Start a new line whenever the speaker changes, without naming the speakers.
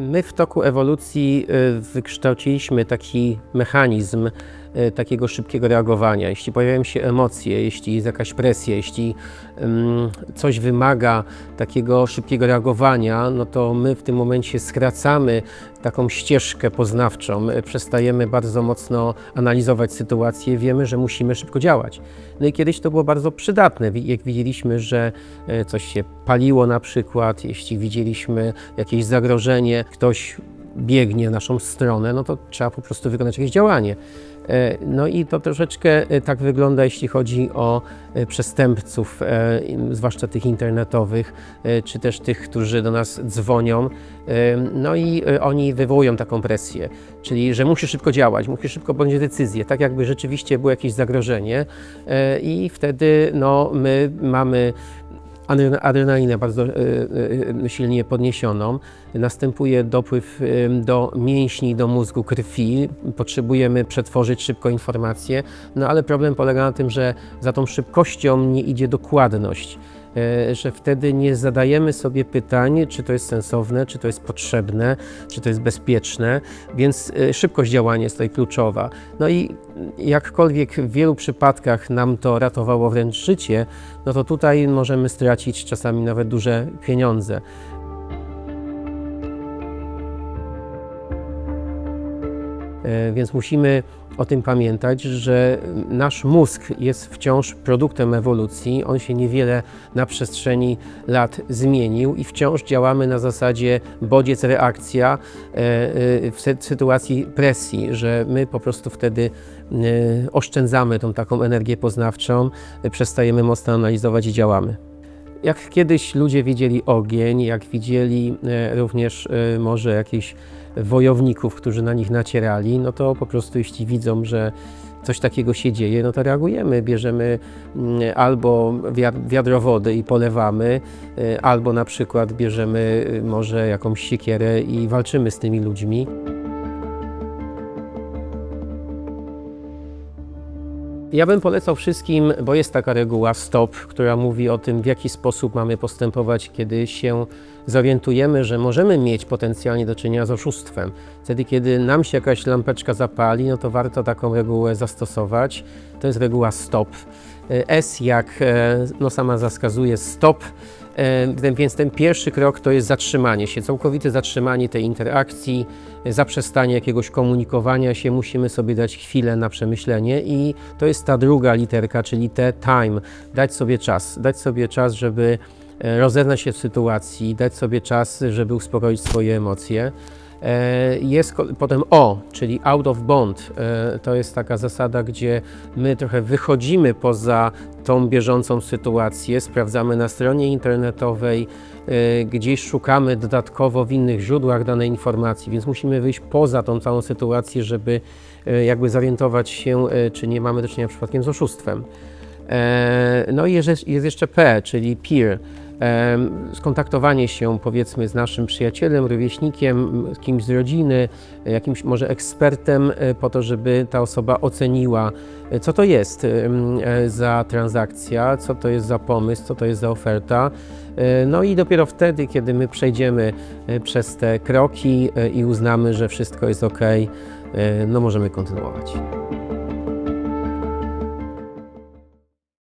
My w toku ewolucji y, wykształciliśmy taki mechanizm takiego szybkiego reagowania. Jeśli pojawiają się emocje, jeśli jest jakaś presja, jeśli coś wymaga takiego szybkiego reagowania, no to my w tym momencie skracamy taką ścieżkę poznawczą, przestajemy bardzo mocno analizować sytuację, wiemy, że musimy szybko działać. No i kiedyś to było bardzo przydatne, jak widzieliśmy, że y, coś się paliło na przykład, jeśli widzieliśmy jakieś zagrożenie, ktoś biegnie w naszą stronę, no to trzeba po prostu wykonać jakieś działanie. E, No i to troszeczkę e, tak wygląda, jeśli chodzi o e, przestępców, zwłaszcza tych internetowych, czy też tych, którzy do nas dzwonią. No i oni wywołują taką presję, czyli że musi szybko działać, musi szybko podjąć decyzję, tak jakby rzeczywiście było jakieś zagrożenie i wtedy no, my mamy adrenalinę bardzo e, e, silnie podniesioną, następuje dopływ e, do mięśni, do mózgu krwi, potrzebujemy przetworzyć szybko informacje, no ale problem polega na tym, że za tą szybkością nie idzie dokładność, że wtedy nie zadajemy sobie pytań, czy to jest sensowne, czy to jest potrzebne, czy to jest bezpieczne, więc e, szybkość działania jest tutaj kluczowa. No i jakkolwiek w wielu przypadkach nam to ratowało wręcz życie, no to tutaj możemy stracić czasami nawet duże pieniądze. Więc musimy o tym pamiętać, że nasz mózg jest wciąż produktem ewolucji. On się niewiele na przestrzeni lat zmienił i wciąż działamy na zasadzie bodziec, reakcja e, e, w sy- sytuacji presji, że my po prostu wtedy e, oszczędzamy tą taką energię poznawczą, e, przestajemy mocno analizować i działamy. Jak kiedyś ludzie widzieli ogień, jak widzieli e, również e, może jakichś wojowników, którzy na nich nacierali, no to po prostu jeśli widzą, że coś takiego się dzieje, no to reagujemy, bierzemy mm, albo wiad- wiadro wody i polewamy, e, albo na przykład bierzemy e, może jakąś siekierę i walczymy z tymi ludźmi. Ja bym polecał wszystkim, bo jest taka reguła STOP, która mówi o tym, w jaki sposób mamy postępować, kiedy się zorientujemy, że możemy mieć potencjalnie do czynienia z oszustwem. Wtedy, kiedy nam się jakaś lampeczka zapali, no to warto taką regułę zastosować. To jest reguła STOP. S jak e, no sama zaskazuje STOP, E, ten- Więc ten pierwszy krok to jest zatrzymanie się, całkowite zatrzymanie tej interakcji, e, zaprzestanie jakiegoś komunikowania się. Musimy sobie dać chwilę na przemyślenie i to jest ta druga literka, czyli te time. Dać sobie czas, dać sobie czas, żeby e, rozeznać się w sytuacji, dać sobie czas, żeby uspokoić swoje emocje. E, Jest potem O, czyli out of bond. E, To jest taka zasada, gdzie my trochę wychodzimy poza tą bieżącą sytuację, sprawdzamy na stronie internetowej, e, gdzieś szukamy dodatkowo w innych źródłach danej informacji, więc musimy wyjść poza tą całą sytuację, żeby jakby zorientować się, czy nie mamy do czynienia przypadkiem z oszustwem. No i jest jeszcze P, czyli peer. Skontaktowanie się powiedzmy z naszym przyjacielem, rówieśnikiem, kimś z rodziny, jakimś może ekspertem e, po to, żeby ta osoba oceniła, e, co to jest e, za transakcja, co to jest za pomysł, co to jest za oferta. No i dopiero wtedy, kiedy my przejdziemy przez te kroki i uznamy, że wszystko jest ok, no możemy kontynuować.